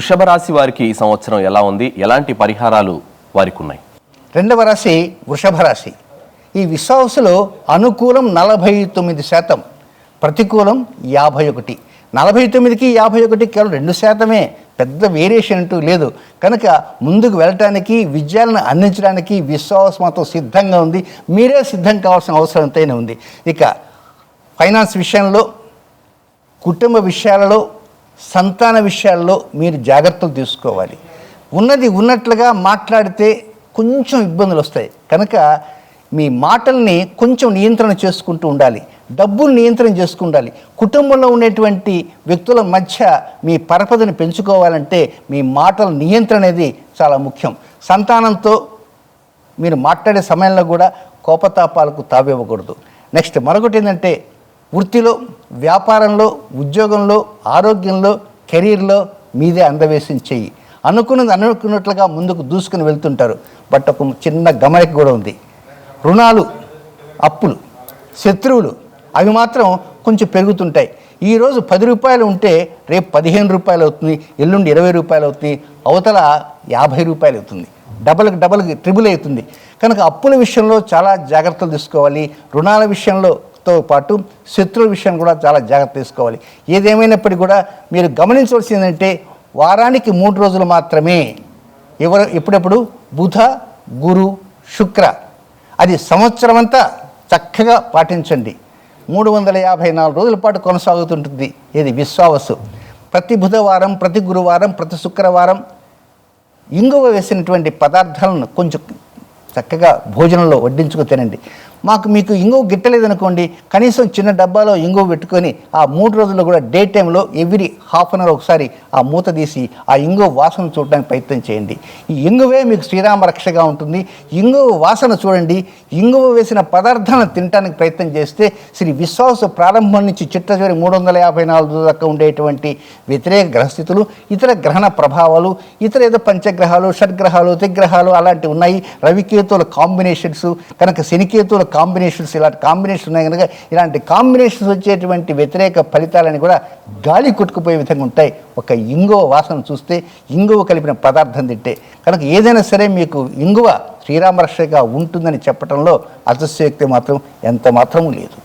వృషభ రాశి వారికి ఈ సంవత్సరం ఎలా ఉంది? ఎలాంటి పరిహారాలు వారికి ఉన్నాయి రెండవ రాశి వృషభ రాశి. ఈ విశ్వాసులో అనుకూలం నలభై తొమ్మిది శాతం ప్రతికూలం యాభై ఒకటి. నలభై తొమ్మిదికి యాభై ఒకటి కేవలం రెండు శాతమే పెద్ద వేరియేషన్ అంటూ లేదు. కనుక ముందుకు వెళ్ళటానికి విజయాలను అందించడానికి విశ్వాసం మాత్రం సిద్ధంగా ఉంది. మీరే సిద్ధం కావాల్సిన అవసరం ఎంతైనా ఉంది. ఇక ఫైనాన్స్ విషయంలో కుటుంబ విషయాలలో సంతాన విషయాల్లో మీరు జాగ్రత్తలు తీసుకోవాలి. ఉన్నది ఉన్నట్లుగా మాట్లాడితే కొంచెం ఇబ్బందులు వస్తాయి. కనుక మీ మాటల్ని కొంచెం నియంత్రణ చేసుకుంటూ ఉండాలి. డబ్బులు నియంత్రణ చేసుకుండాలి. కుటుంబంలో ఉండేటువంటి వ్యక్తుల మధ్య మీ పరపతిని పెంచుకోవాలంటే మీ మాటల నియంత్రణ అనేది చాలా ముఖ్యం. సంతానంతో మీరు మాట్లాడే సమయంలో కూడా కోపతాపాలకు తావివ్వకూడదు. నెక్స్ట్ మరొకటి ఏంటంటే వృత్తిలో వ్యాపారంలో ఉద్యోగంలో ఆరోగ్యంలో కెరీర్లో మీదే అందవేసిన చెయ్యి అనుకున్నది అనుకున్నట్లుగా ముందుకు దూసుకుని వెళ్తుంటారు. బట్ ఒక చిన్న గమనిక కూడా ఉంది. రుణాలు అప్పులు శత్రువులు అవి మాత్రం కొంచెం పెరుగుతుంటాయి. ఈరోజు పది రూపాయలు ఉంటే రేపు పదిహేను రూపాయలు అవుతుంది. ఎల్లుండి ఇరవై రూపాయలు అవుతుంది. అవతల యాభై రూపాయలు అవుతుంది. డబల్కి డబల్కి ట్రిబుల్ అవుతుంది. కనుక అప్పుల విషయంలో చాలా జాగ్రత్తలు తీసుకోవాలి. రుణాల విషయంలో తో పాటు శత్రువుల విషయం కూడా చాలా జాగ్రత్త తీసుకోవాలి. ఏదేమైనప్పటికీ కూడా మీరు గమనించవలసింది వారానికి మూడు రోజులు మాత్రమే ఎవరు ఎప్పుడెప్పుడు? బుధ గురు శుక్ర. అది సంవత్సరం అంతా చక్కగా పాటించండి. మూడు వందల యాభై నాలుగు రోజుల పాటు కొనసాగుతుంటుంది. ఇది విశ్వావసు. ప్రతి బుధవారం ప్రతి గురువారం ప్రతి శుక్రవారం ఇంగువ వేసినటువంటి పదార్థాలను కొంచెం చక్కగా భోజనంలో వడ్డించుకు తినండి. మాకు మీకు ఇంగువ గిట్టలేదనుకోండి కనీసం చిన్న డబ్బాలో ఇంగువ పెట్టుకొని ఆ మూడు రోజుల్లో కూడా డే టైంలో ఎవ్రీ హాఫ్ అన్ అవర్ ఒకసారి ఆ మూత తీసి ఆ ఇంగువ వాసన చూడడానికి ప్రయత్నం చేయండి. ఈ ఇంగువే మీకు శ్రీరామ రక్షగా ఉంటుంది. ఇంగువ వాసన చూడండి. ఇంగువ వేసిన పదార్థాలను తినడానికి ప్రయత్నం చేస్తే శ్రీ విశ్వాస ప్రారంభం నుంచి చిట్ట చివరి మూడు వందల యాభై నాలుగు దాకా ఉండేటువంటి వ్యతిరేక గ్రహస్థితులు ఇతర గ్రహణ ప్రభావాలు ఇతర ఏదో పంచగ్రహాలు షడ్గ్రహాలు త్రిగ్రహాలు అలాంటివి ఉన్నాయి. రవికేతుల కాంబినేషన్స్ కనుక శనికేతుల కాంబినేషన్స్ ఇలాంటి కాంబినేషన్స్ ఉన్నాయి కనుక ఇలాంటి కాంబినేషన్స్ వచ్చేటువంటి వ్యతిరేక ఫలితాలని కూడా గాలి కొట్టుకుపోయే విధంగా ఉంటాయి. ఒక ఇంగువ వాసన చూస్తే ఇంగువ కలిపిన పదార్థం తింటే. కనుక ఏదైనా సరే మీకు ఇంగువ శ్రీరామరక్షగా ఉంటుందని చెప్పడంలో అతిశయోక్తి మాత్రం ఎంత మాత్రమూ లేదు.